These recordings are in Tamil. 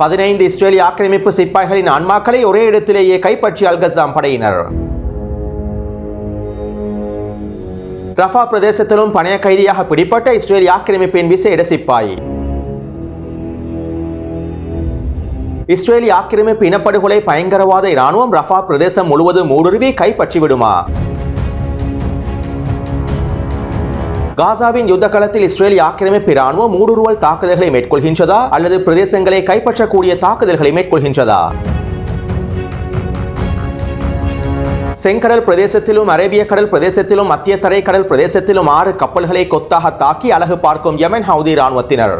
பதினைந்து இஸ்ரேலிய ஆக்கிரமிப்பு சிப்பாய்களின் ஆன்மாக்களை ஒரே இடத்திலேயே கைப்பற்றிய அல்கசாம் படையினர். ரஃபா பிரதேசத்திலும் பணைய கைதியாக பிடிப்பட்ட இஸ்ரேலிய ஆக்கிரமிப்பின் விசேட சிப்பாய். இஸ்ரேலிய ஆக்கிரமிப்பு இனப்படுகொலை பயங்கரவாத இராணுவம் ரஃபா பிரதேசம் முழுவதும் ஊடுருவி கைப்பற்றி விடுமா காசாவின் யுத்த களத்தில் இஸ்ரேலிய ஆக்கிரமிப்பு இராணுவம் ஊடுருவல் தாக்குதல்களை மேற்கொள்கின்றதா அல்லது பிரதேசங்களை கைப்பற்றக்கூடிய தாக்குதல்களை மேற்கொள்கின்றதா? செங்கடல் பிரதேசத்திலும் அரேபிய கடல் பிரதேசத்திலும் மத்திய தரை கடல் பிரதேசத்திலும் ஆறு கப்பல்களை கொத்தாக தாக்கி அழகு பார்க்கும் யமன் ஹவுதி இராணுவத்தினர்.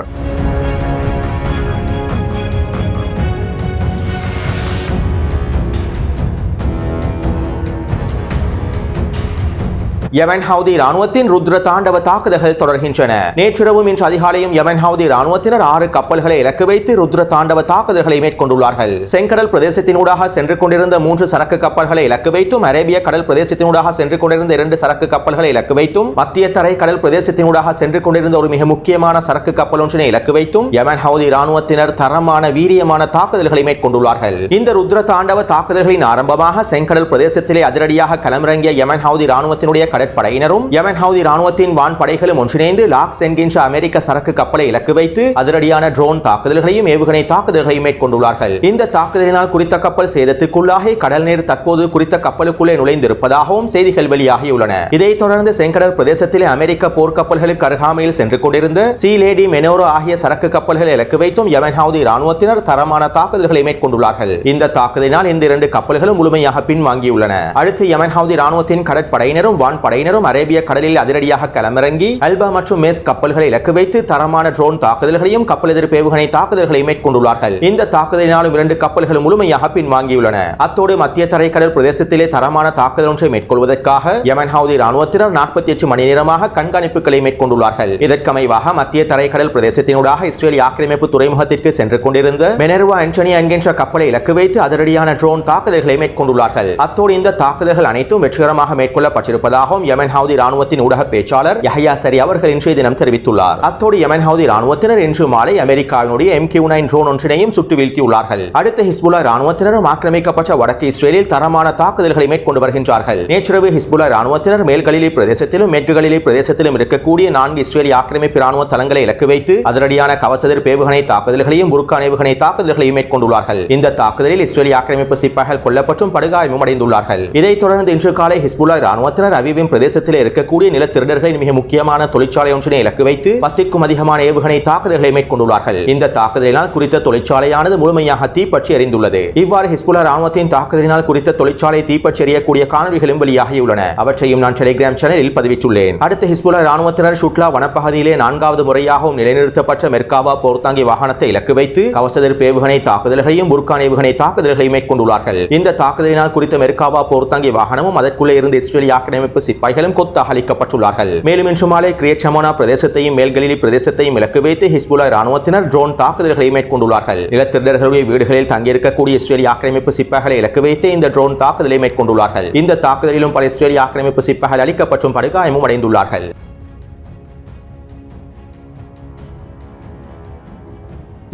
யமன் ஹவுதி ராணுவத்தின் ருத்ர தாண்டவ தாக்குதல்கள் தொடர்கின்றன. நேற்றிரவும் இன்று அதிகாலையும் யமன் ஹவுதி ராணுவத்தினர் ஆறு கப்பல்களை இலக்கு வைத்து ருத்ர தாண்டவ தாக்குதல்களை மேற்கொண்டுள்ளார்கள். செங்கடல் பிரதேசத்தினூடாக சென்று கொண்டிருந்த மூன்று சரக்கு கப்பல்களை இலக்கு வைத்தும் அரேபிய கடல் பிரதேசத்தினூடாக சென்று கொண்டிருந்த இரண்டு சரக்கு கப்பல்களை இலக்கு வைத்தும் மத்திய தரை கடல் பிரதேசத்தினூடாக சென்று கொண்டிருந்த ஒரு மிக முக்கியமான சரக்கு கப்பல் ஒன்றினை இலக்கு வைத்தும் யமன் ஹவுதி ராணுவத்தினர் தரமான வீரியமான தாக்குதல்களை மேற்கொண்டுள்ளார்கள். இந்த ருத்ர தாண்டவ தாக்குதல்களின் ஆரம்பமாக செங்கடல் பிரதேசத்திலே அதிரடியாக களமிறங்கிய யமன் ஹவுதி ராணுவத்தினுடைய கடற்படையினரும் யமன் ஹவுதி ராணுவத்தின் வான் படைகளும் ஒன்றிணைந்து லாக்ஸ் என்கின்ற அமெரிக்க சரக்கு கப்பலை இலக்கு வைத்து அதிரடியான ட்ரோன் தாக்குதல்களையும் ஏவுகணை தாக்குதல்களையும் மேற்கொண்டுள்ளார்கள். இந்த தாக்குதலினால் குறித்த கப்பல் சேதத்துக்குள்ளாகி கடல் நீர் தற்போது குறித்த கப்பலுக்குள்ளே நுழைந்திருப்பதாகவும் செய்திகள் வெளியாகியுள்ளன. இதைத் தொடர்ந்து செங்கடல் பிரதேசத்திலே அமெரிக்க போர்க்கப்பல்களுக்கு அருகாமையில் சென்று கொண்டிருந்த சி லேடி மெனோரோ ஆகிய சரக்கு கப்பல்களை இலக்கு வைத்தும் யமன் ஹவுதி ராணுவத்தினர் தரமான தாக்குதல்களை மேற்கொண்டுள்ளார்கள். இந்த தாக்குதலினால் இந்த இரண்டு கப்பல்களும் முழுமையாக பின்வாங்கியுள்ளன. அடுத்து யமன் ஹவுதி ராணுவத்தின் கடற்படையினரும் வான் படையினரும் அரேபிய கடலில் அதிரடியாக களமிறங்கி அல்பா மற்றும் மேஸ் கப்பல்களை இலக்கு வைத்து தரமான ட்ரோன் தாக்குதல்களையும் கப்பல் எதிர்ப்பு ஏவுகணை தாக்குதல்களை மேற்கொண்டுள்ளார்கள். இந்த தாக்குதலினாலும் இரண்டு கப்பல்கள் முழுமையாக பின்வாங்கியுள்ளன. அத்தோடு மத்திய தரைக்கடல் பிரதேசத்திலே தரமான தாக்குதல் ஒன்றை மேற்கொள்வதற்காக யமன் ஹவுதி ராணுவத்தினர் நாற்பத்தி எட்டு மணி நேரமாக கண்காணிப்புகளை மேற்கொண்டுள்ளார்கள். இதற்கமைவாக மத்திய தரைக்கடல் பிரதேசத்தினூடாக இஸ்ரேல் ஆக்கிரமிப்பு துறைமுகத்திற்கு சென்று கொண்டிருந்த மெனர்வா ஆண்டனி என்கின்ற கப்பலை இலக்கு வைத்து அதிரடியான ட்ரோன் தாக்குதல்களை மேற்கொண்டுள்ளார்கள். அத்தோடு இந்த தாக்குதல்கள் அனைத்தும் வெற்றிகரமாக மேற்கொள்ளப்பட்டிருப்பதாக மேற்கொள்ளப்பட்டிருப்பதாகவும் யமன் ஹவுதி ராணுவத்தின் ஊடக பேச்சாளர் யஹயா சரி அவர்கள் இன்றைய தினம் தெரிவித்துள்ளார். அத்தோடு யமன் ஹவுதி ராணுவத்தினர் இன்று மாலை அமெரிக்காவினுடைய எம் கியூ நைன் ட்ரோன் ஒன்றினையும் சுட்டு வீழ்த்தியுள்ளார்கள். அடுத்த ஹிஸ்புல்லா ராணுவத்தினரும் ஆக்கிரமிக்கப்பட்ட வடக்கு இஸ்ரேலில் தரமான தாக்குதல்களை மேற்கொண்டு வருகின்றார்கள். நேற்றிரவு ஹிஸ்புல்லா ராணுவத்தினர் மேல்கலிலி பிரதேசத்திலும் மேற்கு கலிலி பிரதேசத்திலும் இருக்கக்கூடிய நான்கு இஸ்ரேலிய ஆக்கிரமிப்பு ராணுவ தளங்களை இலக்கு வைத்து அதிரடியான கவசதிர் பேவுகணை தாக்குதல்களையும் புர்கான் தாக்குதல்களையும் மேற்கொண்டுள்ளார்கள். இந்த தாக்குதலில் இஸ்ரேலிய ஆக்கிரமிப்பு சிப்பாய்கள் கொல்லப்பட்டும் படுகாயமும் அடைந்துள்ளார்கள். இதைத் தொடர்ந்து இன்று காலை ஹிஸ்புல்லா ராணுவத்தினர் அவிவின் பிரதேசத்தில் இருக்கக்கூடிய நில திருடர்களின் மிக முக்கியமான தொழிற்சாலை ஒன்றினை இலக்கு வைத்து பத்திற்கும் அதிகமான ஏவுகணை தாக்குதல்களை மேற்கொண்டுள்ளார்கள். இந்த தாக்குதலினால் குறித்த தொழிற்சாலையானது முழுமையாக தீப்பற்றி எறிந்துள்ளது இவ்வாறு ஹிஸ்புல்லா ராணுவத்தின் தாக்குதலினால் குறித்த தொழிற்சாலை தீப்பற்றி எறியக்கூடிய காணொலிகளும் வெளியாகியுள்ளன. அவற்றையும் நான் டெலிகிராம் சேனலில் பதிவிட்டுள்ளேன். அடுத்து ஹிஸ்புல்லா ராணுவத்தினர் ஷுட்லா வனப்பகுதியிலே நான்காவது முறையாகவும் நிலைநிறுத்தப்பட்ட மெர்காவா போர்த்தாங்கி வாகனத்தை இலக்கு வைத்து கவசதிர் ஏவுகணை தாக்குதல்களையும் புர்கான் ஏவுகணை தாக்குதல்களையும் மேற்கொண்டுள்ளார்கள். இந்த தாக்குதலினால் குறித்த மெர்காவா போர்த்தாங்கி வாகனமும் அதற்குள்ளே இருந்து இஸ்ரேலிய ஆக்கிரமிப்பு சிப்பாய்களும் கொத்தாக அளிக்கப்பட்டுள்ளார்கள் மேலும் இன்று மாலை கிரியேட் பிரதேசத்தையும் மேல்கலிலி பிரதேசத்தையும் இலக்கு வைத்து ஹிஸ்புல்லா ராணுவத்தினர் ட்ரோன் தாக்குதல்களை மேற்கொண்டுள்ளார்கள். நிலத்திருடர்களுடைய வீடுகளில் தங்கியிருக்கக்கூடிய இஸ்ரேலிய ஆக்கிரமிப்பு சிப்பாய்களை இலக்கு வைத்து இந்த ட்ரோன் தாக்குதலை மேற்கொண்டுள்ளார்கள். இந்த தாக்குதலிலும் பல இஸ்ரேலிய ஆக்கிரமிப்பு சிப்பாய்கள் அளிக்கப்பட்டும் படுகாயமும் அடைந்துள்ளார்கள்.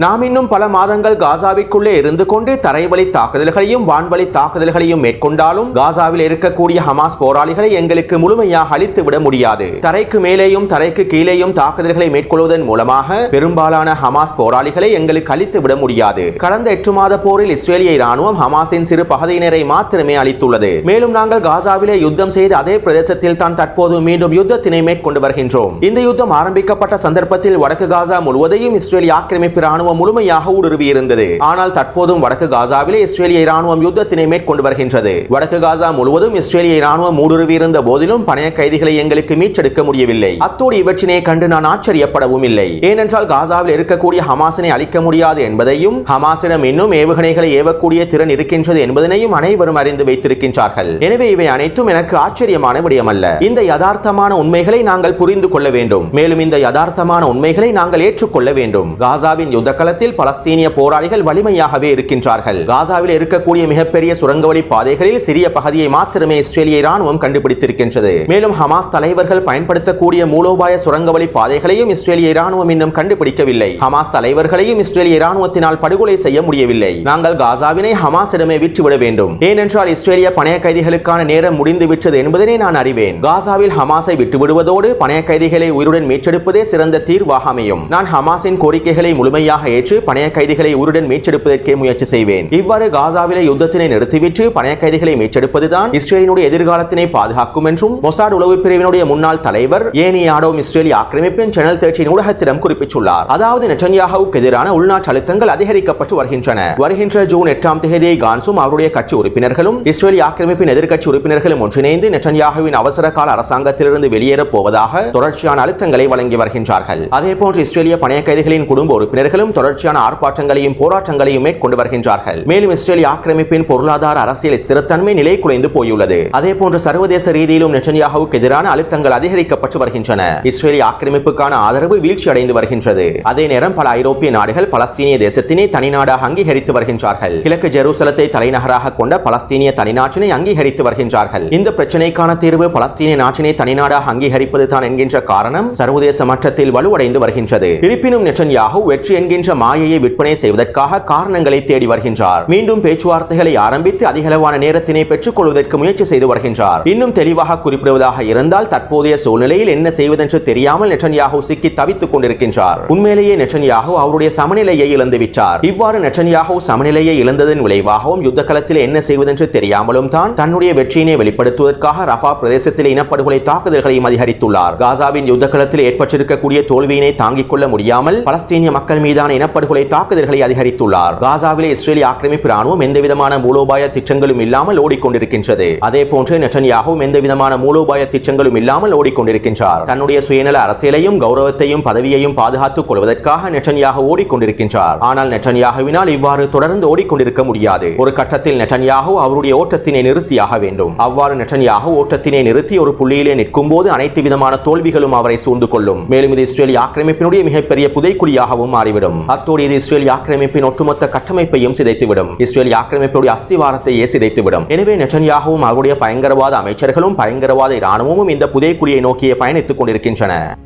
நாம் இன்னும் பல மாதங்கள் காசாவிற்குள்ளே இருந்து கொண்டு தரைவழி தாக்குதல்களையும் வான்வழி தாக்குதல்களையும் மேற்கொண்டாலும் காசாவில் இருக்கக்கூடிய ஹமாஸ் போராளிகளை எங்களுக்கு முழுமையாக அழித்து விட முடியாது. தரைக்கு மேலேயும் தரைக்கு கீழேயும் தாக்குதல்களை மேற்கொள்வதன் மூலமாக பெரும்பாலான ஹமாஸ் போராளிகளை எங்களுக்கு அழித்து விட முடியாது. கடந்த எட்டு மாத போரில் இஸ்ரேலிய ராணுவம் ஹமாஸின் சிறு பகுதியினரை மாத்திரமே அளித்துள்ளது மேலும் நாங்கள் காசாவிலே யுத்தம் செய்த அதே பிரதேசத்தில் தான் தற்போது மீண்டும் யுத்தத்தினை மேற்கொண்டு வருகின்றோம். இந்த யுத்தம் ஆரம்பிக்கப்பட்ட சந்தர்ப்பத்தில் வடக்கு காசா முழுவதையும் இஸ்ரேலிய ஆக்கிரமிப்பு ராணுவம் இராணுவம் முழுமையாக ஊடுருவி இருந்தது ஆனால் தற்போதும் வடக்கு காசாவிலே இஸ்ரேலிய இராணுவம் யுத்தத்தினை மேற்கொண்டு வருகின்றது. வடக்கு காசா முழுவதும் இஸ்ரேலிய இராணுவம் ஊடுருவி இருந்த போதிலும் பணைய கைதிகளை எங்களுக்கு மீட்டெடுக்க முடியவில்லை. அத்தோடு இவற்றினை கண்டு நான் ஆச்சரியப்படவும் இல்லை. ஏனென்றால் காசாவில் இருக்கக்கூடிய ஹமாஸினை அழிக்க முடியாது என்பதையும் ஹமாஸிடம் இன்னும் ஏவுகணைகளை ஏவக்கூடிய திறன் இருக்கின்றது என்பதனையும் அனைவரும் அறிந்து வைத்திருக்கின்றார்கள். எனவே இவை அனைத்தும் எனக்கு ஆச்சரியமான விடயமல்ல. இந்த யதார்த்தமான உண்மைகளை நாங்கள் புரிந்து கொள்ள வேண்டும். மேலும் இந்த யதார்த்தமான உண்மைகளை நாங்கள் ஏற்றுக்கொள்ள வேண்டும். காசாவின் யுத்த களத்தில் பலஸ்தீனிய போராளிகள் வலிமையாகவே இருக்கின்றார்கள். காசாவில் இருக்கக்கூடிய மிகப்பெரிய சுரங்கவழி பாதைகளில் சிறிய பகுதியை மாத்திரமே இஸ்ரேலிய ராணுவம் கண்டுபிடித்திருக்கின்றது. மேலும் ஹமாஸ் தலைவர்கள் பயன்படுத்தக்கூடிய மூலோபாய சுரங்கவழி பாதைகளையும் இஸ்ரேலிய ராணுவம் இன்னும் கண்டுபிடிக்கவில்லை. ஹமாஸ் தலைவர்களையும் இஸ்ரேலிய ராணுவத்தினால் படுகொலை செய்ய முடியவில்லை. நாங்கள் காசாவினை ஹமாஸிடமே விற்றுவிட வேண்டும். ஏனென்றால் இஸ்ரேலிய பணைய கைதிகளுக்கான நேரம் முடிந்து விட்டது என்பதனை நான் அறிவேன். காசாவில் ஹமாஸை விட்டுவிடுவதோடு பணைய கைதிகளை உயிருடன் மீட்டெடுப்பதே சிறந்த தீர்வாக அமையும். நான் ஹமாஸின் கோரிக்கைகளை முழுமையாக ஏற்று பணைய கைதிகளை உருடன் மீட்டெடுப்பதற்கே முயற்சி செய்வேன். இவ்வாறு காசாவிலே யுத்தத்தினை நிறுத்திவிட்டு பணைய கைதிகளை மீட்டெடுப்பதுதான் இஸ்ரேலினுடைய எதிர்காலத்தினை பாதுகாக்கும் என்றும் மொசாட் உளவு பிரிவினுடைய முன்னாள் தலைவர் ஏனி ஆடோம் இஸ்ரேலி ஆக்கிரமிப்பின் சேனல் தேர்ச்சியின் ஊடகத்திடம் குறிப்பிட்டுள்ளார். அதாவது நெட்டன்யாஹுவுக்கு எதிரான உள்நாட்டு அழுத்தங்கள் அதிகரிக்கப்பட்டு வருகின்றன. வருகின்ற ஜூன் எட்டாம் தேதி கான்சும் அவருடைய கட்சி உறுப்பினர்களும் இஸ்ரேலி ஆக்கிரமிப்பின் எதிர்க்கட்சி உறுப்பினர்களும் ஒன்றிணைந்து நெட்டன்யாகுவின் அவசர கால அரசாங்கத்திலிருந்து வெளியேறப் போவதாக தொடர்ச்சியான அழுத்தங்களை வழங்கி வருகின்றார்கள். அதேபோன்று இஸ்ரேலிய பணைய கைதிகளின் குடும்ப உறுப்பினர்களும் தொடர்ச்சியான ஆர்ப்பாட்டங்களையும் போராட்டங்களையும் மேற்கொண்டு வருகின்றார்கள். மேலும் இஸ்ரேலிய ஆக்கிரமிப்பின் பொருளாதார அரசியல் ஸ்திரத்தன்மை நிலை குலைந்து போயுள்ளது. அதே போன்று சர்வதேச ரீதியிலும் நெட்டன்யாஹுவுக்கு எதிரான அழுத்தங்கள் அதிகரிக்கப்பட்டு வருகின்றன. இஸ்ரேலிய ஆக்கிரமிப்புக்கான ஆதரவு வீழ்ச்சி அடைந்து வருகின்றது. அதே நேரம் பல ஐரோப்பிய நாடுகள் பலஸ்தீனிய தேசத்தினை தனிநாடாக அங்கீகரித்து வருகின்றார்கள். கிழக்கு ஜெருசலத்தை தலைநகராக கொண்ட பலஸ்தீனிய தனிநாட்டினை அங்கீகரித்து வருகின்றார்கள். இந்த பிரச்சனைக்கான தீர்வு பலஸ்தீனிய நாட்டினை தனிநாடாக அங்கீகரிப்பது தான் என்கின்ற காரணம் சர்வதேச மட்டத்தில் வலுவடைந்து வருகின்றது. இருப்பினும் நெட்டன்யாகு வெற்றி என்கின்ற மாயையை விற்பனை செய்வதற்காக காரணங்களை தேடி வருகின்றார். மீண்டும் பேச்சுவார்த்தைகளை ஆரம்பித்து அதிகளவான நேரத்தினை பெற்றுக் கொள்வதற்கு முயற்சி செய்து வருகின்றார். இன்னும் தெளிவாக குறிப்பிடுவதாக இருந்தால் தற்போதைய சூழ்நிலையில் என்ன செய்வதென்று தெரியாமல் நெட்டன்யாகு சிக்கி தவித்துக் கொண்டிருக்கின்றார். உண்மையிலேயே நெட்டன்யாகு அவருடைய சமநிலையை இழந்துவிட்டார் இவ்வாறு நெட்டன்யாகு சமநிலையை இழந்ததன் விளைவாகவும் யுத்த களத்தில் என்ன செய்வதென்று தெரியாமலும் தான் தன்னுடைய வெற்றியினை வெளிப்படுத்துவதற்காக ரஃபா பிரதேசத்தில் இனப்படுகொலை தாக்குதல்களையும் அதிகரித்துள்ளார். காசாவின் யுத்த களத்தில் ஏற்பட்டிருக்கக்கூடிய தோல்வியினை தாங்கிக் கொள்ள முடியாமல் பலஸ்தீனிய மக்கள் மீதான இனப்படுகொலை தாக்குதல்களை அதிகரித்துள்ளார். காசாவிலே இஸ்ரேலிய ஆக்கிரமிப்பு ராணுவம் எந்தவிதமான மூலோபாய திட்டங்களும் இல்லாமல் ஓடிக்கொண்டிருக்கின்றது. அதே போன்று நெட்டன்யாகவும் எந்தவிதமான மூலோபாய திட்டங்களும் இல்லாமல் ஓடிக்கொண்டிருக்கின்றார். தன்னுடைய சுயநல அரசியலையும் கௌரவத்தையும் பதவியையும் பாதுகாத்துக் கொள்வதற்காக நெட்டன்யாக ஓடிக்கொண்டிருக்கின்றார். ஆனால் நெட்டன்யாகுவினால் இவ்வாறு தொடர்ந்து ஓடிக்கொண்டிருக்க முடியாது. ஒரு கட்டத்தில் நெட்டன்யாகு அவருடைய ஓட்டத்தினை நிறுத்தியாக வேண்டும். அவ்வாறு நெட்டன்யாகு ஓட்டத்தினை நிறுத்தி ஒரு புள்ளியிலே நிற்கும் போது அனைத்து விதமான தோல்விகளும் அவரை சூழ்ந்து கொள்ளும். மேலும் இது இஸ்ரேலிய ஆக்கிரமிப்பினுடைய மிகப்பெரிய புதைக்குழியாகவும் மாறிவிடும். அத்தோடு இது இஸ்ரேல் ஆக்கிரமிப்பின் ஒட்டுமொத்த கட்டமைப்பையும் சிதைத்துவிடும். இஸ்ரேல் ஆக்கிரமிப்புடைய அஸ்திவாரத்தையே சிதைத்துவிடும். எனவே நெட்டன்யாகவும் அவருடைய பயங்கரவாத அமைச்சர்களும் பயங்கரவாத இராணுவமும் இந்த புதைக்குழியை நோக்கியே பயணித்துக் கொண்டிருக்கின்றன.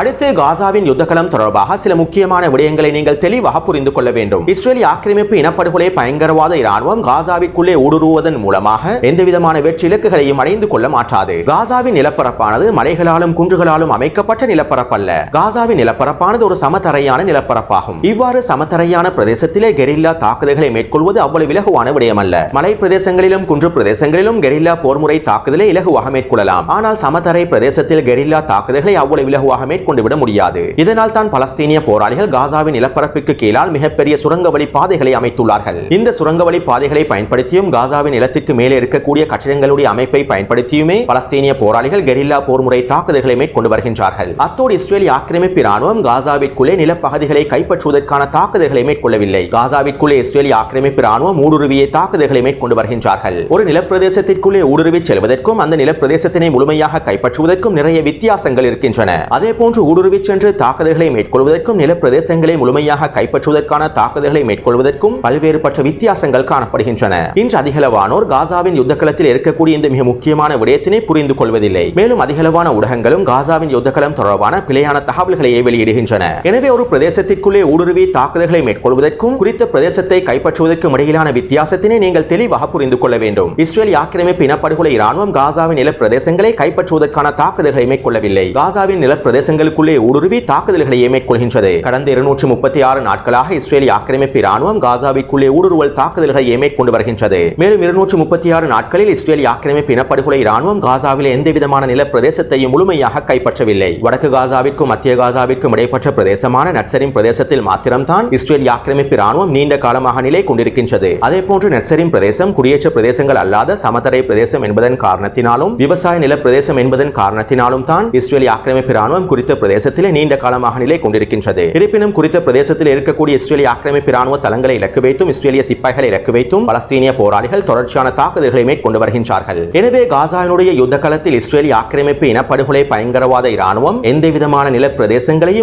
அடுத்து காசாவின் யுத்தகலம் தொடர்பாக சில முக்கியமான விடயங்களை நீங்கள் தெளிவாக புரிந்து கொள்ள வேண்டும். இஸ்ரேலி ஆக்கிரமிப்பு இனப்படுகொலை பயங்கரவாத இராணுவம் காசாவிற்குள்ளே ஊடுருவதன் மூலமாக எந்தவிதமான வெற்றி இலக்குகளையும் அடைந்து கொள்ள மாட்டாது. காசாவின் நிலப்பரப்பானது மலைகளாலும் குன்றுகளாலும் அமைக்கப்பட்ட நிலப்பரப்பல்ல. காசாவின் நிலப்பரப்பானது ஒரு சமதரையான நிலப்பரப்பாகும். இவ்வாறு சமதரையான பிரதேசத்திலே கெரில்லா தாக்குதல்களை மேற்கொள்வது அவ்வளவு இலகுவான விடயமல்ல. மலை பிரதேசங்களிலும் குன்று பிரதேசங்களிலும் கெரில்லா போர்முறை தாக்குதலை இலகுவாக மேற்கொள்ளலாம். ஆனால் சமதரை பிரதேசத்தில் கெரில்லா தாக்குதல்களை அவ்வளவு இலகுவாக மேற்கொண்டு விட முடியாது. இதனால் தான் பலஸ்தீனிய போராளிகள் காசாவின் நிலப்பரப்புக்கு கீழால் மிகப்பெரிய சுரங்க வழி பாதைகளை அமைத்துள்ளார்கள். இந்த சுரங்க வழி பாதைகளை பயன்படுத்தியும் காசாவின் நிலத்திற்கு மேலே இருக்கக்கூடிய கட்டிடங்களுடைய அமைப்பை பயன்படுத்தியுமே பலஸ்தீனிய போராளிகள் கெரில்லா போர் முறை தாக்குதல்களை மேற்கொண்டு வருகின்றார்கள். அத்தோடு இஸ்ரேலிய ஆக்கிரமிப்பு ராணுவம் காசாவிற்குள்ளே நிலப்பகுதிகளை கைப்பற்றுவதற்கான தாக்குதல்களை மேற்கொள்ளவில்லை. காசாவிற்குள்ளே இஸ்ரேலிய ஆக்கிரமிப்பு ராணுவம் ஊடுருவிய தாக்குதல்களை மேற்கொண்டு வருகின்றார்கள். ஒரு நிலப்பிரதேசத்திற்குள்ளே ஊடுருவி செல்வதற்கும் அந்த நிலப்பிரதேசத்தினை முழுமையாக கைப்பற்றுவதற்கும் நிறைய வித்தியாசங்கள் இருக்கின்றன. அதே போன்று ஊடுருவி சென்று தாக்குதல்களை மேற்கொள்வதற்கும் நிலப்பிரதேசங்களை முழுமையாக கைப்பற்றுவதற்கான தாக்குதல்களை மேற்கொள்வதற்கும் பல்வேறுபட்ட வித்தியாசங்கள் காணப்படுகின்றன. இன்று அதிகளவானோர் காசாவின் யுத்தகளத்தில் இருக்கக்கூடிய இந்த மிக முக்கியமான விடயத்தினை புரிந்து கொள்வதில்லை. மேலும் அதிகளவான ஊடகங்களும் காசாவின் யுத்தகளம் தொடர்பான பிழையான தகவல்களையே வெளியிடுகின்றன. எனவே ஒரு பிரதேசத்திற்குள்ளே ஊடுருவி தாக்குதல்களை மேற்கொள்வதற்கும் குறித்த பிரதேசத்தை கைப்பற்றுவதற்கும் இடையிலான வித்தியாசத்தினை நீங்கள் தெளிவாக புரிந்து கொள்ள வேண்டும். இஸ்ரேல் ஆக்கிரமிப்பு இனப்படுகொலை இராணுவம் காசாவின் நிலப்பிரதேசங்களை கைப்பற்றுவதற்கான தாக்குதல்களை மேற்கொள்ளவில்லை. காசாவின் நிலப்பிரதேசங்கள் நிலப்பிரதேசங்களுக்குள்ளே ஊடுருவி தாக்குதல்களை மேற்கொள்கின்றது கடந்த இருநூற்றி முப்பத்தி ஆறு நாட்களாக இஸ்ரேலிய ஆக்கிரமிப்பு ராணுவம் காசாவிற்குள்ளே ஊடுருவல் தாக்குதல்களை மேற்கொண்டு வருகின்றது. மேலும் இருநூற்றி முப்பத்தி ஆறு நாட்களில் இஸ்ரேலிய ஆக்கிரமிப்பு இனப்படுகொலை ராணுவம் காசாவில் எந்தவிதமான நில பிரதேசத்தையும் முழுமையாக கைப்பற்றவில்லை. வடக்கு காசாவிற்கும் மத்திய காசாவிற்கும் இடைப்பட்ட பிரதேசமான நட்சரின் பிரதேசத்தில் மாத்திரம்தான் இஸ்ரேலிய ஆக்கிரமிப்பு இராணுவம் நீண்ட காலமாக நிலை கொண்டிருக்கின்றது. அதே போன்று நட்சரின் பிரதேசம் குடியேற்ற பிரதேசங்கள் அல்லாத சமதரை பிரதேசம் என்பதன் காரணத்தினாலும் விவசாய நில பிரதேசம் என்பதன் காரணத்தினாலும் தான் இஸ்ரேலிய ஆக்கிரமிப்பு இராணுவம் குறித்த குறித்த பிரதேசத்திலே நீண்ட காலமாக நிலை கொண்டிருக்கின்றது. இருப்பினும் குறித்த பிரதேசத்தில் இருக்கக்கூடிய இஸ்ரேலிய ஆக்கிரமிப்பு ராணுவ தளங்களை இலக்கு வைத்தும் இஸ்ரேலிய சிப்பாய்களை இலக்கு வைத்தும் பலஸ்தீனிய போராளிகள் தொடர்ச்சியான தாக்குதல்களை மேற்கொண்டு வருகின்றார்கள். எனவே காசாவினுடைய யுத்த காலத்தில் இஸ்ரேலிய ஆக்கிரமிப்பு இனப்படுகொலை பயங்கரவாத இராணுவம் எந்த விதமான நில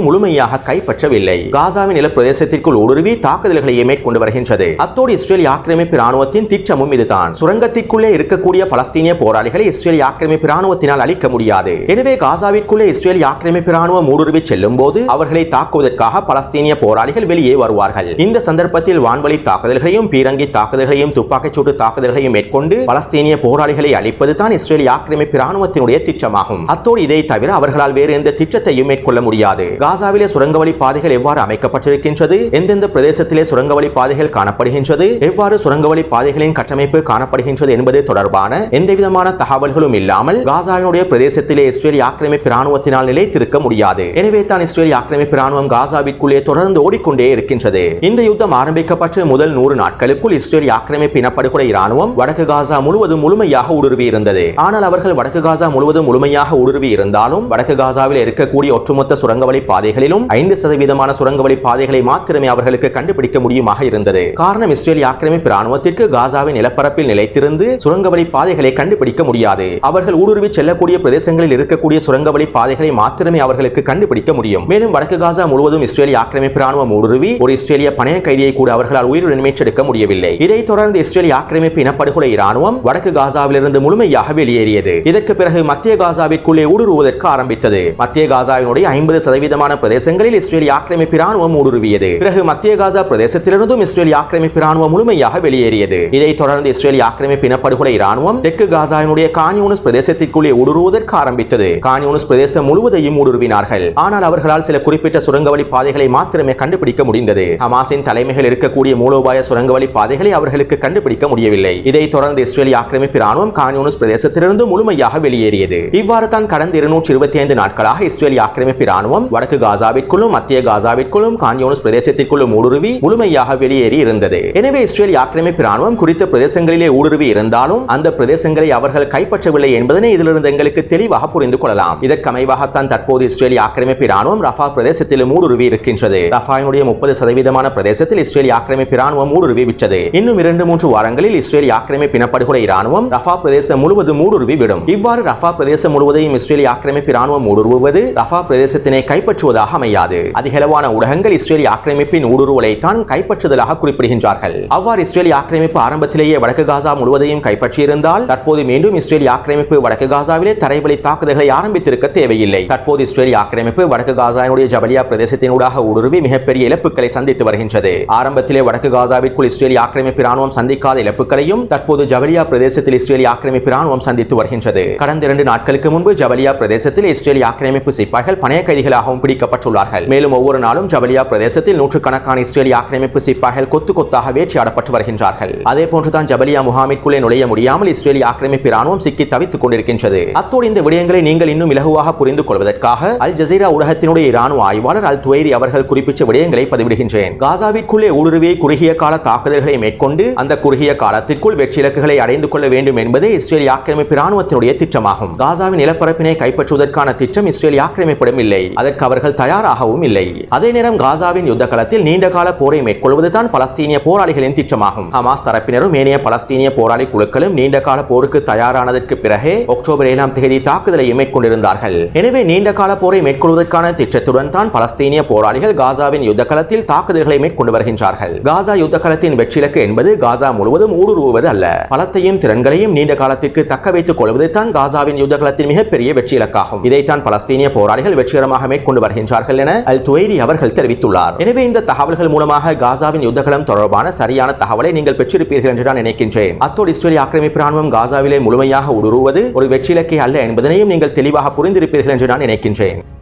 முழுமையாக கைப்பற்றவில்லை. காசாவின் நிலப்பிரதேசத்திற்குள் ஊடுருவி தாக்குதல்களையே மேற்கொண்டு வருகின்றது. அத்தோடு இஸ்ரேலிய ஆக்கிரமிப்பு ராணுவத்தின் திட்டமும் இதுதான். சுரங்கத்திற்குள்ளே இருக்கக்கூடிய பலஸ்தீனிய போராளிகளை இஸ்ரேலிய ஆக்கிரமிப்பு ராணுவத்தினால் அளிக்க முடியாது. எனவே காசாவிற்குள்ளே இஸ்ரேலிய ஆக்கிரமிப்பு ராணுவம் ஊடுருவி செல்லும் போது அவர்களை தாக்குவதற்காக பலஸ்தீனிய போராளிகள் வெளியே வருவார்கள். இந்த சந்தர்ப்பத்தில் வான்வழி தாக்குதல்களையும் பீரங்கி தாக்குதல்களையும் துப்பாக்கிச் சூட்டு தாக்குதல்களையும் மேற்கொண்டு பலஸ்தீனிய போராளிகளை அழிப்பது தான் இஸ்ரேலிய ஆக்கிரமிப்பு ராணுவத்தினுடைய திட்டமாகும். அத்தோடு இதை தவிர அவர்களால் வேறு எந்த திட்டத்தையும் மேற்கொள்ள முடியாது. காசாவிலே சுரங்கவழி பாதைகள் எவ்வாறு அமைக்கப்பட்டிருக்கின்றது? எந்தெந்த பிரதேசத்திலே சுரங்கவழி பாதைகள் காணப்படுகின்றது? எவ்வாறு சுரங்கவழி பாதைகளின் கட்டமைப்பு காணப்படுகின்றது என்பது தொடர்பான எந்தவிதமான தகவல்களும் இல்லாமல் காசாவினுடைய பிரதேசத்திலே இஸ்ரேலிய ஆக்கிரமிப்பு ராணுவத்தினால் நிலைத்திருக்க முடியாது. எனவே தான் இஸ்ரேல் ஆக்கிரமிப்பு ராணுவம் காசாவிற்குள்ளே தொடர்ந்து ஓடிக்கொண்டே இருக்கின்றது. இந்த யுத்தம் ஆரம்பிக்கப்பட்ட முதல் நூறு நாட்களுக்குள் இஸ்ரேல் ஆக்கிரமிப்பு இனப்படுகொலை ராணுவம் வடக்கு காசா முழுவதும் முழுமையாக ஊடுருவி இருந்தது. ஆனால் அவர்கள் வடக்கு காசா முழுவதும் முழுமையாக ஊடுருவி இருந்தாலும் வடக்கு காசாவில் இருக்கக்கூடிய ஒட்டுமொத்த சுரங்கவழி பாதைகளிலும் ஐந்து சதவீதமான சுரங்கவழி பாதைகளை மாத்திரமே அவர்களுக்கு கண்டுபிடிக்க முடியுமாக இருந்தது. காரணம் இஸ்ரேல் ஆக்கிரமிப்பு ராணுவத்திற்கு காசாவின் நிலப்பரப்பில் நிலைத்திருந்து சுரங்கவழி பாதைகளை கண்டுபிடிக்க முடியாது. அவர்கள் ஊடுருவி செல்லக்கூடிய பிரதேசங்களில் இருக்கக்கூடிய சுரங்கவழி பாதைகளை மாத்திரமே அவர்கள் அவர்களுக்கு கண்டுபிடிக்க முடியும். மேலும் வடக்கு காசா முழுவதும் இஸ்ரேலிய ஆக்கிரமிப்பு ராணுவம் ஊடுருவி ஒரு இஸ்ரேலிய பணைய கைதியை கூட அவர்களால் உயிருடன் மீட்டெடுக்க முடியவில்லை. இதைத் தொடர்ந்து இஸ்ரேலிய ஆக்கிரமிப்பு இனப்படுகொலை ராணுவம் வடக்கு காசாவிலிருந்து முழுமையாக வெளியேறியது. இதற்கு பிறகு மத்திய காசாவிற்குள்ளே ஊடுருவதற்கு ஆரம்பித்தது. மத்திய காசாவினுடைய ஐம்பது சதவீதமான பிரதேசங்களில் இஸ்ரேலிய ஆக்கிரமிப்பு ராணுவம் ஊடுருவியது. பிறகு மத்திய காசா பிரதேசத்திலிருந்தும் இஸ்ரேலிய ஆக்கிரமிப்பு ராணுவம் முழுமையாக வெளியேறியது. இதைத் தொடர்ந்து இஸ்ரேலிய ஆக்கிரமிப்பு இனப்படுகொலை ராணுவம் தெற்கு காசாவினுடைய கான்யூனஸ் பிரதேசத்திற்குள்ளே ஊடுருவதற்கு ஆரம்பித்தது. கான்யூனஸ் பிரதேசம் முழுவதையும் ஊடுருவி ஊடுருவினார்கள் ஆனால் அவர்களால் சில குறிப்பிட்ட சுரங்கவழி பாதைகளை மாத்திரமே கண்டுபிடிக்க முடிந்தது. ஹமாஸின் தலைமைகள் இருக்கக்கூடிய மூலோபாய சுரங்கவழி பாதைகளை அவர்களுக்கு கண்டுபிடிக்க முடியவில்லை. இதைத் தொடர்ந்து இஸ்ரேலி ஆக்கிரமிப்பு ராணுவம் கான்யூனஸ் பிரதேசத்திலிருந்து முழுமையாக வெளியேறியது. இவ்வாறு தான் கடந்த இருநூற்றி இருபத்தி ஐந்து நாட்களாக இஸ்ரேலி ஆக்கிரமிப்பு ராணுவம் வடக்கு காசாவிற்குள்ளும் மத்திய காசாவிற்குள்ளும் கான்யூனஸ் பிரதேசத்திற்குள்ளும் ஊடுருவி முழுமையாக வெளியேறி இருந்தது. எனவே இஸ்ரேலி ஆக்கிரமிப்பு ராணுவம் குறித்த பிரதேசங்களிலே ஊடுருவி இருந்தாலும் அந்த பிரதேசங்களை அவர்கள் கைப்பற்றவில்லை என்பதனை இதிலிருந்து எங்களுக்கு தெளிவாக புரிந்து கொள்ளலாம். இதற்கமைவாகத்தான் தற்போது இஸ்ரேலிய ஆக்கிரமிப்பு ராணுவம் ரஃபா பிரதேசத்தில் ஊடுருவி இருக்கின்றது. ரஃபாயினுடைய முப்பது சதவீதமான பிரதேசத்தில் இஸ்ரேலிய ஆக்கிரமிப்பு ராணுவம் ஊடுருவி விட்டது. இன்னும் இரண்டு மூன்று வாரங்களில் இஸ்ரேலிய ஆக்கிரமிப்பு இனப்படுகொலை ராணுவம் ரஃபா பிரதேசம் முழுவதும் ஊடுருவி விடும். இவ்வாறு ரஃபா பிரதேசம் முழுவதையும் இஸ்ரேலிய ஆக்கிரமிப்பு ராணுவம் ஊடுருவுவது ரஃபா பிரதேசத்தினை கைப்பற்றுவதாக அமையாது. அதிகளவான ஊடகங்கள் இஸ்ரேலிய ஆக்கிரமிப்பின் ஊடுருவலை தான் கைப்பற்றுதலாக குறிப்பிடுகின்றார்கள். அவ்வாறு இஸ்ரேலிய ஆக்கிரமிப்பு ஆரம்பத்திலேயே வடக்கு காசா முழுவதையும் கைப்பற்றியிருந்தால் தற்போது மீண்டும் இஸ்ரேலிய ஆக்கிரமிப்பு வடக்கு காசாவிலே தரைவழி தாக்குதல்களை ஆரம்பித்திருக்க தேவையில்லை. தற்போது இஸ்ரேலிய ஆக்கிரமிப்பு வடக்கு காசாவினுடைய ஜபலியா பிரதேசத்தினூடாக ஊடுருவி மிகப்பெரிய இழப்புகளை சந்தித்து வருகின்றது. ஆரம்பத்திலே வடக்கு காசாவிற்குள் இஸ்ரேலிய ஆக்கிரமிப்பு ராணுவம் சந்திக்காத இழப்புகளையும் தற்போது ஜபலியா பிரதேசத்தில் இஸ்ரேலிய ஆக்கிரமிப்பு ராணுவம் சந்தித்து வருகின்றது. கடந்த இரண்டு நாட்களுக்கு முன்பு ஜபலியா பிரதேசத்தில் இஸ்ரேலிய ஆக்கிரமிப்பு சிப்பாய்கள் பணைய கைதிகளாகவும் பிடிக்கப்பட்டுள்ளார்கள். மேலும் ஒவ்வொரு நாளும் ஜபலியா பிரதேசத்தில் நூற்றுக்கணக்கான இஸ்ரேலிய ஆக்கிரமிப்பு சிப்பாய்கள் கொத்து கொத்தாக வேட்டையாடப்பட்டு வருகின்றார்கள். அதே போன்றுதான் ஜபலியா முகாமிற்குள்ளே நுழைய முடியாமல் இஸ்ரேலிய ஆக்கிரமிப்பு ராணுவம் சிக்கி தவித்துக் கொண்டிருக்கின்றது. அத்தோடு இந்த விடயங்களை நீங்கள் இன்னும் இலகுவாக புரிந்து கொள்வதற்காக அல் ஜசீரா ஊடகத்தினுடைய இராணுவ ஆய்வாளர் அல் துவைரி அவர்கள் குறிப்பிட்ட விடயங்களை பதிவிடுகின்றேன். காசாவிற்குள்ளே ஊடுருவி குறுகிய கால தாக்குதல்களை மேற்கொண்டு அந்த குறுகிய காலத்திற்குள் வெற்றி இலக்குகளை அடைந்து கொள்ள வேண்டும் என்பதே இஸ்ரேல் ஆக்கிரமிப்பு இராணுவத்தினுடைய திட்டமாகும். காசாவின் நிலப்பரப்பினை கைப்பற்றுவதற்கான திட்டம் இஸ்ரேல் ஆக்கிரமிப்படும் இல்லை. அதற்கு அவர்கள் தயாராகவும் இல்லை. அதே நேரம் காசாவின் யுத்த களத்தில் நீண்ட கால போரை மேற்கொள்வதுதான் பலஸ்தீனிய போராளிகளின் திட்டமாகும். ஹமாஸ் தரப்பினரும் ஏனைய பலஸ்தீனிய போராளி குழுக்களும் நீண்ட கால போருக்கு தயாரானதற்கு பிறகே அக்டோபர் ஏழாம் தேதி தாக்குதலை மேற்கொண்டிருந்தார்கள். எனவே நீண்ட கால போரை மேற்கொள்வதற்கான திட்டத்துடன் தான் பலஸ்தீனிய போராளிகள் காசாவின் யுத்த களத்தில் தாக்குதல்களை மேற்கொண்டு வருகின்றார்கள். காசா யுத்த களத்தின் வெற்றிலக்கு என்பது காசா முழுவதும் ஊடுருவுவது அல்ல. பலத்தையும் திறன்களையும் நீண்ட காலத்திற்கு தக்க வைத்துக் கொள்வது தான் காசாவின் யுத்த களத்தின் மிகப்பெரிய வெற்றி இலக்காகும் இதைத்தான் பலஸ்தீனிய போராளிகள் வெற்றிகரமாக மேற்கொண்டு வருகின்றார்கள் என அல் துவைரி அவர்கள் தெரிவித்துள்ளார். எனவே இந்த தகவல்கள் மூலமாக காசாவின் யுத்தகலம் தொடர்பான சரியான தகவலை நீங்கள் பெற்றிருப்பீர்கள் என்று நான் நினைக்கின்றேன். அத்தோடு இஸ்ரேலிய ஆக்கிரமிப்பு ராணுவம் காசாவிலே முழுமையாக ஊடுருவது ஒரு வெற்றிலக்கை அல்ல என்பதனையும் நீங்கள் தெளிவாக புரிந்திருப்பீர்கள் என்று நான் நினைக்கின்றேன். game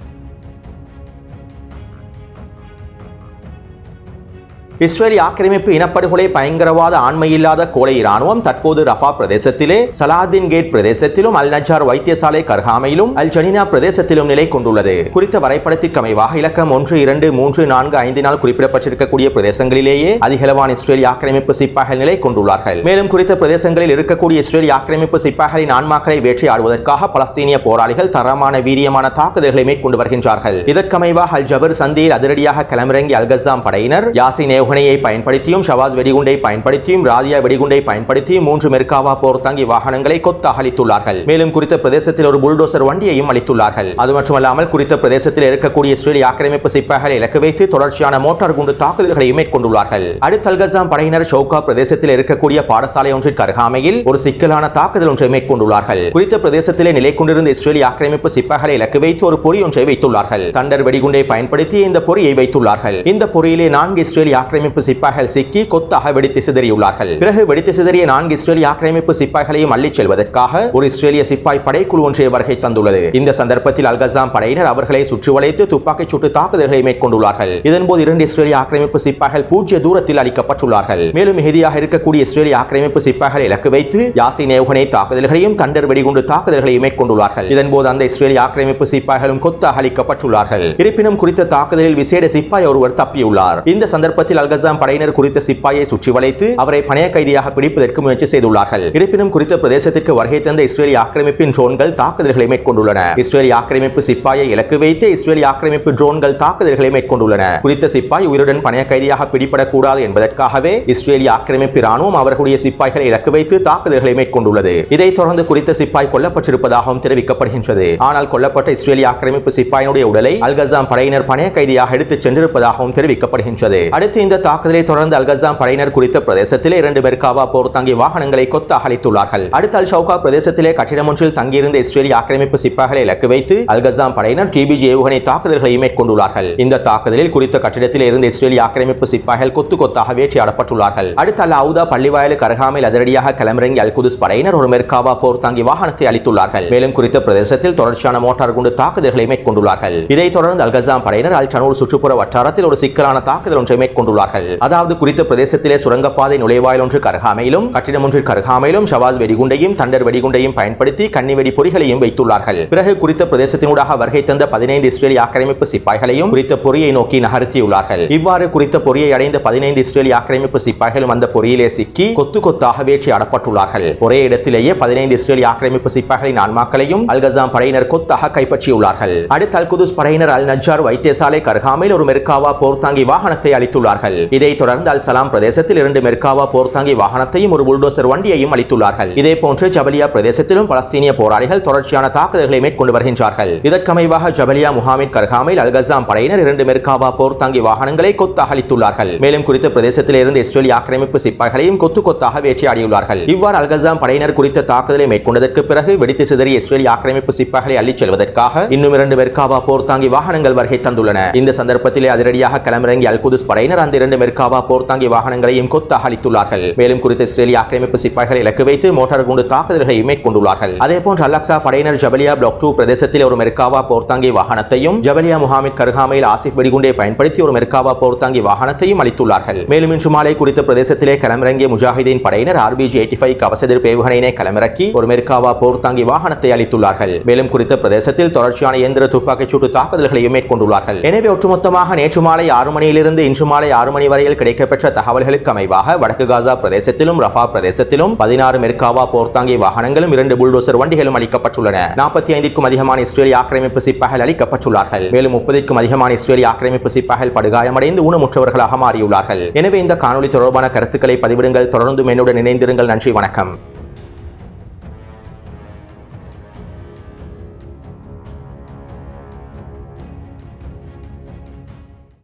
இஸ்ரேலி ஆக்கிரமிப்பு இனப்படுகொலை பயங்கரவாத ஆண்மையில்லாத கோலை இராணுவம் தற்போது ரஃபா பிரதேசத்திலே சலாதின் கேட் பிரதேசத்திலும் அல் நஜார் வைத்தியசாலை கர்ஹாமையிலும் அல் ஜனினா பிரதேசத்திலும் நிலை கொண்டுள்ளது. குறித்த வரைபடத்திற்கு அமைவாக இலக்கம் ஒன்று இரண்டு மூன்று நான்கு ஐந்து நாள் குறிப்பிடப்பட்டிருக்கக்கூடிய பிரதேசங்களிலேயே அதிகளவான இஸ்ரேலி ஆக்கிரமிப்பு சிப்பாய்கள் நிலை கொண்டுள்ளார்கள். மேலும் குறித்த பிரதேசங்களில் இருக்கக்கூடிய இஸ்ரேலி ஆக்கிரமிப்பு சிப்பாய்களின் ஆன்மாக்களை ஆடுவதற்காக பலஸ்தீனிய போராளிகள் தரமான வீரியமான தாக்குதல்களை மேற்கொண்டு வருகின்றார்கள். இதற்கமைவாக அல் ஜபர் சந்தியில் அதிரடியாக களமிறங்கி அல்கசாம் படையினர் யாசின் ஏவுகணையை பயன்படுத்தியும் ஷவாஸ் வெடிகுண்டை பயன்படுத்தியும் ராதியா வெடிகுண்டை பயன்படுத்தியும் மூன்று மெர்காவா போர் தங்கி வாகனங்களை கொத்தாக அளித்துள்ளார்கள் மேலும் குறித்த பிரதேசத்தில் ஒரு புல்டோசர் வண்டியையும் அளித்துள்ளார்கள். அது மட்டுமல்லாமல் குறித்த பிரதேசத்தில் இருக்கக்கூடிய இஸ்ரேலி ஆக்கிரமிப்பு சிப்பாய்களை இலக்கு வைத்து தொடர்ச்சியான மோட்டார் குண்டு தாக்குதல்களையும் மேற்கொண்டுள்ளார்கள். அடுத்த அல்கசாம் படையினர் ஷோகா பிரதேசத்தில் இருக்கக்கூடிய பாடசாலை ஒன்றிற்கு அருகாமையில் ஒரு சிக்கலான தாக்குதல் ஒன்றை மேற்கொண்டுள்ளார்கள். குறித்த பிரதேசத்திலே நிலை கொண்டிருந்த இஸ்ரேலி ஆக்கிரமிப்பு சிப்பாய்களை இலக்கு வைத்து ஒரு பொறி ஒன்றை வைத்துள்ளார்கள். தண்டர் வெடிகுண்டை பயன்படுத்தி இந்த பொறியை வைத்துள்ளார்கள். இந்த பொறியிலே நான்கு இஸ்ரேலி ஆக்கிரமிப்பு ஆக்கிரமிப்பு சிப்பாய்கள் சிக்கி கொத்தாக வெடித்து சிதறியுள்ளார்கள். பிறகு வெடித்து சிதறிய நான்கு இஸ்ரேலிய ஆக்கிரமிப்பு சிப்பாய்களையும் அள்ளிச் செல்வதற்காக ஒரு இஸ்ரேலிய சிப்பாய் படைக்குழு ஒன்றிய வருகை தந்துள்ளது. இந்த சந்தர்ப்பத்தில் அல்கசாம் படையினர் அவர்களை சுற்றி வளைத்து துப்பாக்கிச் சூட்டு தாக்குதல்களை மேற்கொண்டுள்ளார்கள். இதன்போது இரண்டு இஸ்ரேலிய ஆக்கிரமிப்பு சிப்பாய்கள் பூஜ்ய தூரத்தில் அளிக்கப்பட்டுள்ளார்கள். மேலும் மிகுதியாக இருக்கக்கூடிய இஸ்ரேலிய ஆக்கிரமிப்பு சிப்பாய்களை இலக்கு வைத்து யாசி நேவுகணை தாக்குதல்களையும் தண்டர் வெடிகுண்டு தாக்குதல்களையும் மேற்கொண்டுள்ளார்கள். இதன்போது அந்த இஸ்ரேலிய ஆக்கிரமிப்பு சிப்பாய்களும் கொத்தாக அளிக்கப்பட்டுள்ளார்கள். இருப்பினும் குறித்த தாக்குதலில் விசேட சிப்பாய் ஒருவர் தப்பியுள்ளார். இந்த சந்தர்ப்பத்தில் அல்கசாம் படையினர் குறித்த சிப்பாயை சுற்றி வளைத்து அவரை பணைய கைதியாக பிடிப்பதற்கு முயற்சி செய்துள்ளார்கள். இருப்பினும் குறித்த பிரதேசத்திற்கு வருகை தந்த இஸ்ரேலிய ஆக்கிரமிப்பின் ட்ரோன்கள் தாக்குதல்களை மேற்கொண்டுள்ளன. இஸ்ரேலிய ஆக்கிரமிப்பு சிப்பாயை இலக்கு வைத்து இஸ்ரேலிய ஆக்கிரமிப்பு ட்ரோன்கள் தாக்குதல்களை மேற்கொண்டுள்ளன. குறித்த சிப்பாய் உயிருடன் பணைய கைதியாக பிடிபடக்கூடாது என்பதற்காகவே இஸ்ரேலிய ஆக்கிரமிப்பு ராணுவம் அவர்களுடைய சிப்பாய்களை இலக்கு வைத்து தாக்குதல்களை மேற்கொண்டுள்ளது. இதைத் தொடர்ந்து குறித்த சிப்பாய் கொல்லப்பட்டிருப்பதாகவும் தெரிவிக்கப்படுகின்றது. ஆனால் கொல்லப்பட்ட இஸ்ரேலிய ஆக்கிரமிப்பு சிப்பாயினுடைய உடலை அல்கசாம் படையினர் பணைய கைதியாக எடுத்துச் சென்றிருப்பதாகவும் தெரிவிக்கப்படுகின்றது. அடுத்து இந்த தாக்குதலை தொடர்ந்து அல்கசாம் படையினர் குறித்த பிரதேசத்திலே இரண்டு மெர்காவா போர் தங்கி வாகனங்களை கொத்த அகழித்துள்ளார்கள் அடுத்த அல் ஷவுகா பிரதேசத்திலே கட்டிடம் ஒன்றில் தங்கியிருந்த இஸ்ரேலிய ஆக்கிரமிப்பு சிப்பாய்களை இலக்கு வைத்து அல்கசாம் படையினர் டிபிஜி ஏவுகணை தாக்குதல்களை மேற்கொண்டுள்ளார்கள். இந்த தாக்குதலில் குறித்த கட்டிடத்தில் இருந்த இஸ்ரேலிய ஆக்கிரமிப்பு சிப்பாய்கள் கொத்து கொத்தாக வேட்டையாடப்பட்டுள்ளார்கள். அடுத்த அல் அவுதா பள்ளிவாயலுக்கு அருகாமையில் அதிரடியாக கிளம்பிறங்கி அல் குதுஸ் படையினர் ஒரு மெர்காவா போர் தாங்கி வாகனத்தை அளித்துள்ளார்கள் மேலும் குறித்த பிரதேசத்தில் தொடர்ச்சியான மோட்டார் குண்டு தாக்குதல்களை மேற்கொண்டுள்ளார்கள். இதைத் தொடர்ந்து அல்கசாம் படையினர் அல் சனூர் சுற்றுப்புற வட்டாரத்தில் ஒரு சிக்கலான தாக்குதல் ஒன்றை மேற்கொண்டுள்ளார்கள். அதாவது குறித்த பிரதேசத்திலே சுரங்கப்பாதை நுழைவாயில் ஒன்றுக்கு அருகாமையிலும் கட்டிடம் ஒன்றிற்கு அருகாமையிலும் ஷவாஸ் வெடிகுண்டையும் தண்டர் வெடிகுண்டையும் பயன்படுத்தி கன்னி வெடி பொறிகளையும் வைத்துள்ளார்கள். பிறகு குறித்த பிரதேசத்தினூடாக வருகை தந்த பதினைந்து இஸ்ரேலிய ஆக்கிரமிப்பு சிப்பாய்களையும் குறித்த பொறியை நோக்கி நகர்த்தியுள்ளார்கள். இவ்வாறு குறித்த பொறியை அடைந்த பதினைந்து இஸ்ரேலிய ஆக்கிரமிப்பு சிப்பாய்களும் அந்த பொறியிலே சிக்கி கொத்து கொத்தாக வேட்டையாடப்பட்டுள்ளார்கள் ஒரே இடத்திலேயே பதினைந்து இஸ்ரேலிய ஆக்கிரமிப்பு சிப்பாய்களின் ஆன்மாக்களையும் அல்கசாம் படையினர் கொத்தாக கைப்பற்றியுள்ளார்கள். அடுத்த அல்குதுஸ் படையினர் அல் நஜார் வைத்தியசாலை கருகாமையில் ஒரு மெர்காவா போர்த்தாங்கி வாகனத்தை அளித்துள்ளார்கள் இதைத் தொடர்ந்து அல் சலாம் பிரதேசத்தில் இரண்டு மெர்காவா போர்த்தாங்கி வாகனத்தையும் ஒரு புல்டோசர் வண்டியையும் அளித்துள்ளார்கள். இதே போன்று ஜபலியா பிரதேசத்திலும் பலஸ்தீனிய போராளிகள் தொடர்ச்சியான தாக்குதல்களை மேற்கொண்டு வருகின்றார்கள். இதற்கமைவாக ஜபலியா முகாமின் கர்காமில் அல்கசாம் படையினர் இரண்டு மெர்காவா போர்த்தாங்கி வாகனங்களை கொத்தாக அளித்துள்ளார்கள். மேலும் குறித்த பிரதேசத்தில் இருந்து இஸ்ரேலிய ஆக்கிரமிப்பு சிப்பாய்களையும் கொத்து கொத்தாக வேட்டையாடியுள்ளார்கள். இவ்வாறு அல்கசாம் படையினர் குறித்த தாக்குதலை மேற்கொண்டதற்கு பிறகு வெடித்து சிதறிய இஸ்ரேலிய ஆக்கிரமிப்பு சிப்பாய்களை அள்ளிச் செல்வதற்காக இன்னும் இரண்டு மெர்காவா போர்த்தாங்கி வாகனங்கள் வருகை தந்துள்ளன. இந்த சந்தர்ப்பத்திலே அதிரடியாக களமிறங்கி அல் குதுஸ் படையினர் அந்த இரண்டு மெர்காவா போர்த்தாங்கி வாகனங்களையும் கொத்தாக அளித்துள்ளார்கள் மேலும் குறித்த இஸ்ரேலிய ஆக்கிரமிப்பு சிப்பாய்களை இலக்கு வைத்து மோட்டார் குண்டு தாக்குதல்களை மேற்கொண்டுள்ளார்கள். அதே போன்று அலக்சா படையினர் ஜபலியா பிளாக் டூ பிரதேசத்தில் ஒரு மெர்காவா போர்த்தாங்கி வாகனத்தையும் ஜபலியா முகாமின் கருகாமையில் ஆசிப் வெடிகுண்டை பயன்படுத்தி ஒரு மெர்காவா போர்த்தாங்கி வாகனத்தையும் அளித்துள்ளார்கள். மேலும் இன்று மாலை குறித்த பிரதேசத்திலே களமிறங்கிய முஜாஹிதீன் படையினர் ஆர்பிஜி எயிட்டி ஃபைவ் கவச எதிர்ப்பு ஏவுகணையினை களமிறக்கி ஒரு மெர்காவா போர்த்தாங்கி வாகனத்தை அளித்துள்ளார்கள். மேலும் குறித்த பிரதேசத்தில் தொடர்ச்சியான இயந்திர துப்பாக்கிச் சூட்டு தாக்குதல்களையும் மேற்கொண்டுள்ளார்கள். எனவே ஒட்டுமொத்தமாக நேற்று மாலை ஆறு மணியிலிருந்து இன்று மாலை ஆறு மணி வரையில் கிடைக்கப்பெற்ற தகவல்களுக்கு அமைவாக வடக்கு காசா பிரதேசத்திலும் ரஃபா பிரதேசத்திலும் பதினாறு மெர்காவா போர்த்தாங்கி வாகனங்களும் இரண்டு புல்டோசர் வண்டிகளும் அளிக்கப்பட்டுள்ளன. நாற்பத்தி ஐந்துக்கும் அதிகமான இஸ்ரேலிய ஆக்கிரமிப்பு சிப்பாய்கள் அளிக்கப்பட்டுள்ளார்கள். மேலும் முப்பதுக்கும் அதிகமான இஸ்ரேலிய ஆக்கிரமிப்பு சிப்பாய்கள் படுகாயமடைந்து ஊனமுற்றவர்களாக மாறியுள்ளார்கள். எனவே இந்த காணொலி தொடர்பான கருத்துக்களை பதிவிடுங்கள். தொடர்ந்து என்னுடன் இணைந்திருங்கள். நன்றி வணக்கம்.